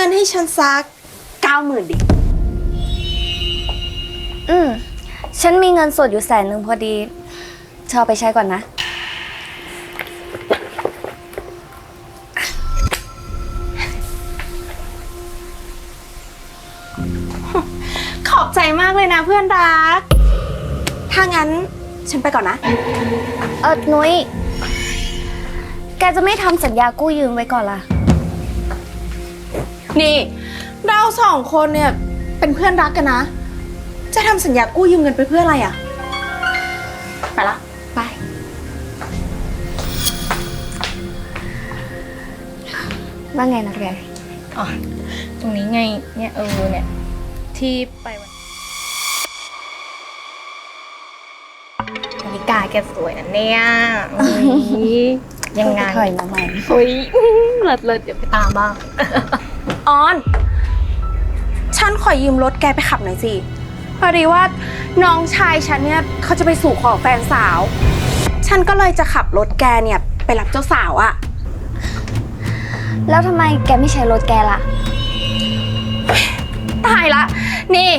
เงินให้ฉันสักเก้าหมื่นดิ อืม ฉันมีเงินสดอยู่แสนหนึ่งพอดีเธอเอาไปใช้ก่อนนะ ขอบใจมากเลยนะเพื่อนรัก ถ้างั้นฉันไปก่อนนะ เออนุ้ย แกจะไม่ทำสัญญากู้ยืมไว้ก่อนล่ะ นี่ เราสองคนเนี่ยเป็นเพื่อนรักกันนะ จะทำสัญญากู้ยืมเงินไปเพื่ออะไรอะไปละไป ว่าไงนะแกอ๋อตรงนี้ไงเนี่ยเออเนี่ย ที่ไปวันนาฬิกาแกสวยนะเนี่ยอุ๊ยยังไงถอยมาใหม่อุ้ยเลิศเลิศเดี๋ยวไปตามบ้าง ออน ฉันขอยืมรถแกไปขับหน่อยสิพอดีว่าน้องชายฉันเนี่ยเขาจะไปสู่ขอแฟนสาว ฉันก็เลยจะขับรถแกเนี่ยไปรับเจ้าสาวอะแล้วทำไมแกไม่ใช้รถแกล่ะ ตายละ นี่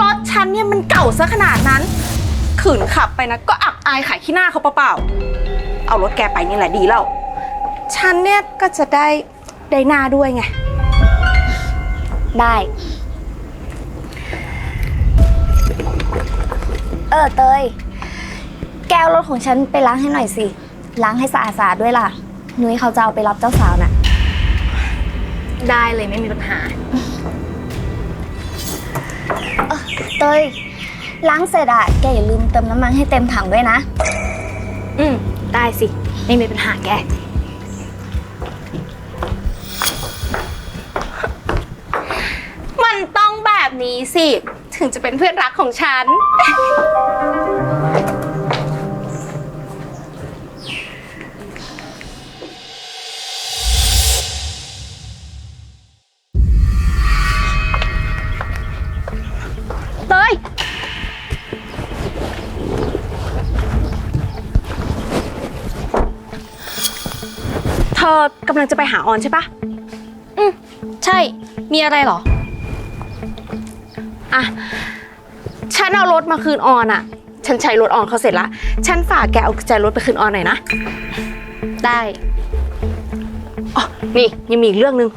รถฉันเนี่ยมันเก่าซะขนาดนั้น ขืนขับไปนะก็อับอายขายขี้หน้าเขาเปล่าๆ เอารถแกไปนี่แหละดีแล้ว ฉันเนี่ยก็จะได้ได้หน้าด้วยไง ได้ เออเตย แกเอารถของฉันไปล้างให้หน่อยสิ ล้างให้สะอาดๆด้วยล่ะ นุ้ยเขาจะเอาไปรับเจ้าสาวน่ะ ได้เลยไม่มีปัญหา เตย ล้างเสร็จอะแกอย่าลืมเติมน้ำมันให้เต็มถังด้วยนะ อืม ได้สิ ไม่มีปัญหาแก นี้สิถึงจะเป็นเพื่อนรักของฉัน เตย เธอกำลังจะไปหาออนใช่ปะ อืมใช่ มีอะไรเหรอ อะฉันเอารถมาคืนออนอะฉันใช้รถออนเขาเสร็จละ ฉันฝากแกเอากุญแจรถไปคืนออนหน่อยนะ ได้อ๋อนี่ยังมีอีกเรื่องหนึ่ง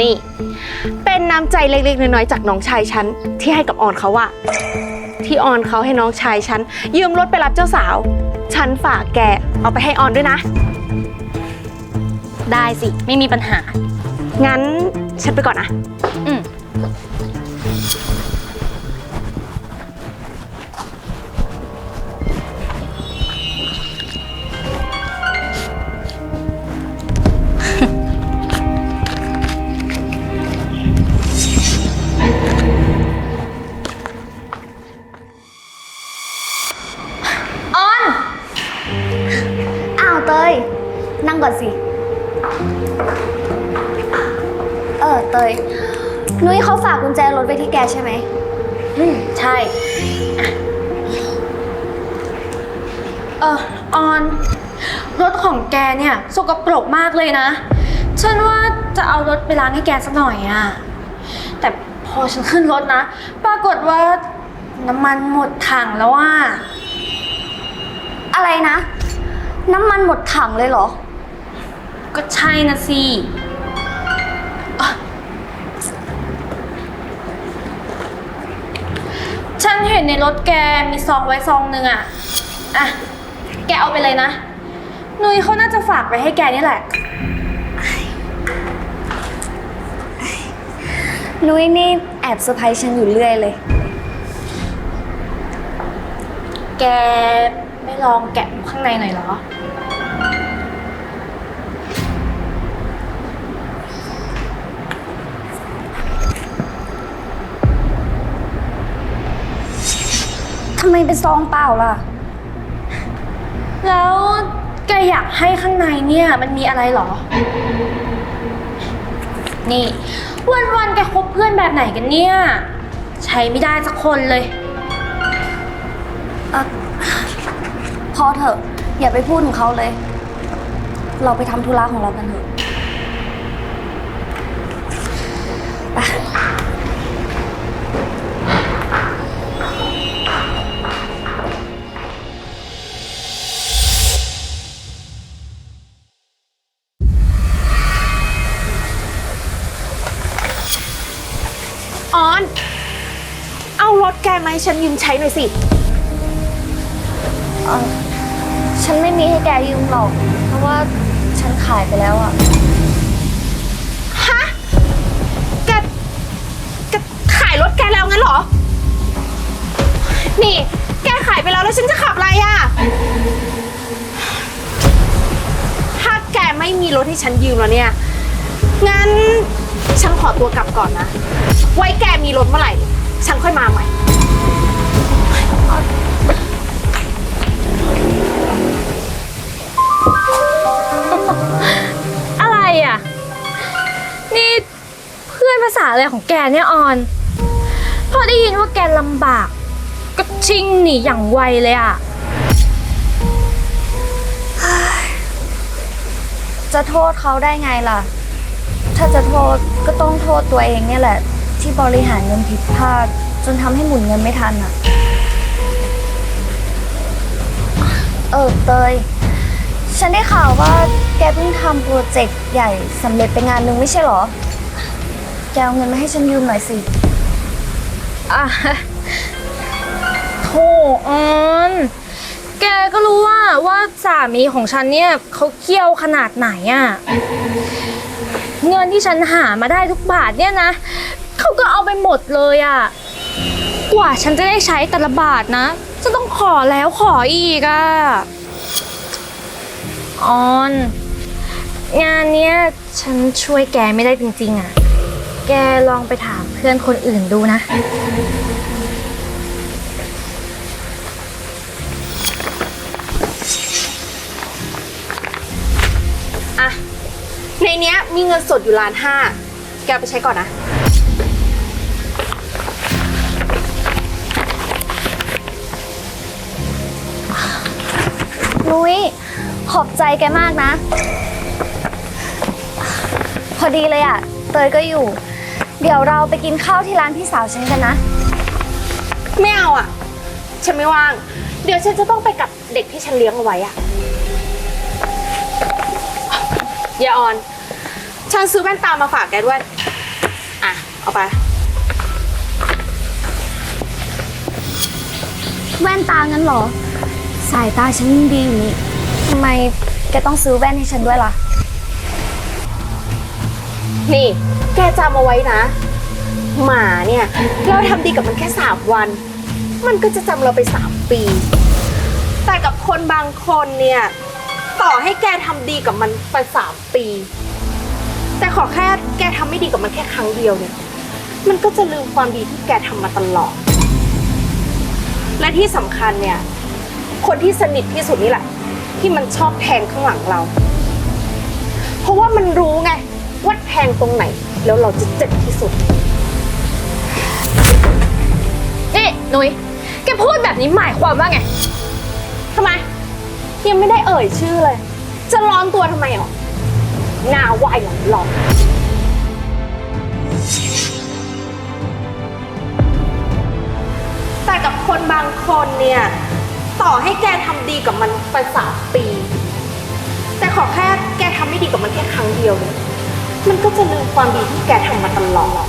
นี่ เป็นน้ำใจเล็กๆ น้อยๆ จากน้องชายฉันที่ให้กับออนเขาอะที่ออนเขาให้น้องชายฉันยืมรถไปรับเจ้าสาว ฉันฝากแกเอาไปให้ออนด้วยนะ ได้สิ ไม่มีปัญหา งั้นฉันไปก่อนนะ ย นั่งก่อนสิ เออเตย นุ้ยเขาฝากกุญแจรถไว้ที่แกใช่ไหม อืมใช่เออออน รถของแกเนี่ยสกปรกมากเลยนะ ฉันว่าจะเอารถไปล้างให้แกสักหน่อยอะแต่พอฉันขึ้นรถนะ ปรากฏว่าน้ำมันหมดถังแล้วอะ อะไรนะ น้ำมันหมดถังเลยเหรอ ก็ใช่นะสิอะฉันเห็นในรถแกมีซองไว้ซองหนึ่งอะอะ แกเอาไปเลยนะ นุ้ยเขาน่าจะฝากไปให้แกนี่แหละ นุ้ยนี่แอบเซอร์ไพรส์ฉันอยู่เรื่อยเลย แกไม่ลองแกะดูข้างในหน่อยเหรอ ทำไมเป็นซองเปล่าล่ะ แล้วแกอยากให้ข้างในเนี่ยมันมีอะไรเหรอ นี่ วันๆแกคบเพื่อนแบบไหนกันเนี่ย ใช้ไม่ได้สักคนเลยพอเถอะ อย่าไปพูดถึงเขาเลย เราไปทำธุระของเรากันเถอะ ฉันยืมใช้หน่อยสิ เออฉันไม่มีให้แกยืมหรอก เพราะว่าฉันขายไปแล้วอะฮะ แก แกขายรถแกแล้วงั้นเหรอ นี่ แกขายไปแล้วแล้วฉันจะขับอะไรอะ่ะถ้าแกไม่มีรถให้ฉันยืมแล้วเนี่ย งั้น ฉันขอตัวกลับก่อนนะ ไว้แกมีรถเมื่อไหร่ ฉันค่อยมาใหม่ ภาษาอะไรของแกเนี่ยออน พอได้ยินว่าแกลำบาก ก็ชิงหนีอย่างไวเลยอะจะโทษเขาได้ไงล่ะ ถ้าจะโทษก็ต้องโทษตัวเองเนี่ยแหละ ที่บริหารเงินผิดพลาดจนทำให้หมุนเงินไม่ทันอะเออเตย ฉันได้ข่าวว่าแกเพิ่งทำโปรเจกต์ใหญ่สำเร็จไปงานหนึ่งไม่ใช่เหรอ แกเอาเงินมาให้ฉันยืมหน่อยสิ อะโถออน แกก็รู้ว่าว่าสามีของฉันเนี่ยเขาเคี่ยวขนาดไหนอะ่ะ เงินที่ฉันหามาได้ทุกบาทเนี่ยนะ เขาก็เอาไปหมดเลยอะ่ะ กว่าฉันจะได้ใช้แต่ละบาทนะจะต้องขอแล้วขออีกอะ่ะ ออน งานเนี้ยฉันช่วยแกไม่ได้จริงๆอะ แกลองไปถามเพื่อนคนอื่นดูนะ อะ ในเนี้ยมีเงินสดอยู่ล้านห้า แกเอาไปใช้ก่อนนะ นุ้ยขอบใจแกมากนะ พอดีเลยอะเตยก็อยู่ เดี๋ยวเราไปกินข้าวที่ร้านพี่สาวฉันกันนะ ไม่เอาอะ ฉันไม่ว่าง เดี๋ยวฉันจะต้องไปกับเด็กที่ฉันเลี้ยงเอาไว้อะยายออน ฉันซื้อแว่นตามาฝากแกด้วย อะ เอาไป แว่นตางั้นเหรอ สายตาฉันยังดีอยู่นี่ทำไมแกต้องซื้อแว่นให้ฉันด้วยล่ะ นี่ แกจำเอาไว้นะ หมาเนี่ย เราทำดีกับมันแค่สามวัน มันก็จะจำเราไปสามปี แต่กับคนบางคนเนี่ย ต่อให้แกทำดีกับมันไปสามปี แต่ขอแค่แกทำไม่ดีกับมันแค่ครั้งเดียวเนี่ย มันก็จะลืมความดีที่แกทำมาตลอด และที่สำคัญเนี่ย คนที่สนิทที่สุดนี่แหละ ที่มันชอบแทงข้างหลังเรา เพราะว่ามันรู้ไง ว่าแทงตรงไหน แล้วเราจะเจ็บที่สุด นี่นุ้ยแกพูดแบบนี้หมายความว่าไงทำไม ยังไม่ได้เอ่ยชื่อเลย จะร้อนตัวทำไมหรอหน้าไหวหรอร้อนแต่กับคนบางคนเนี่ย ต่อให้แกทำดีกับมันไปสามปี แต่ขอแค่แกทำไม่ดีกับมันแค่ครั้งเดียวเนี่ย มันก็จะลืมความดีที่แกทำมาตลอด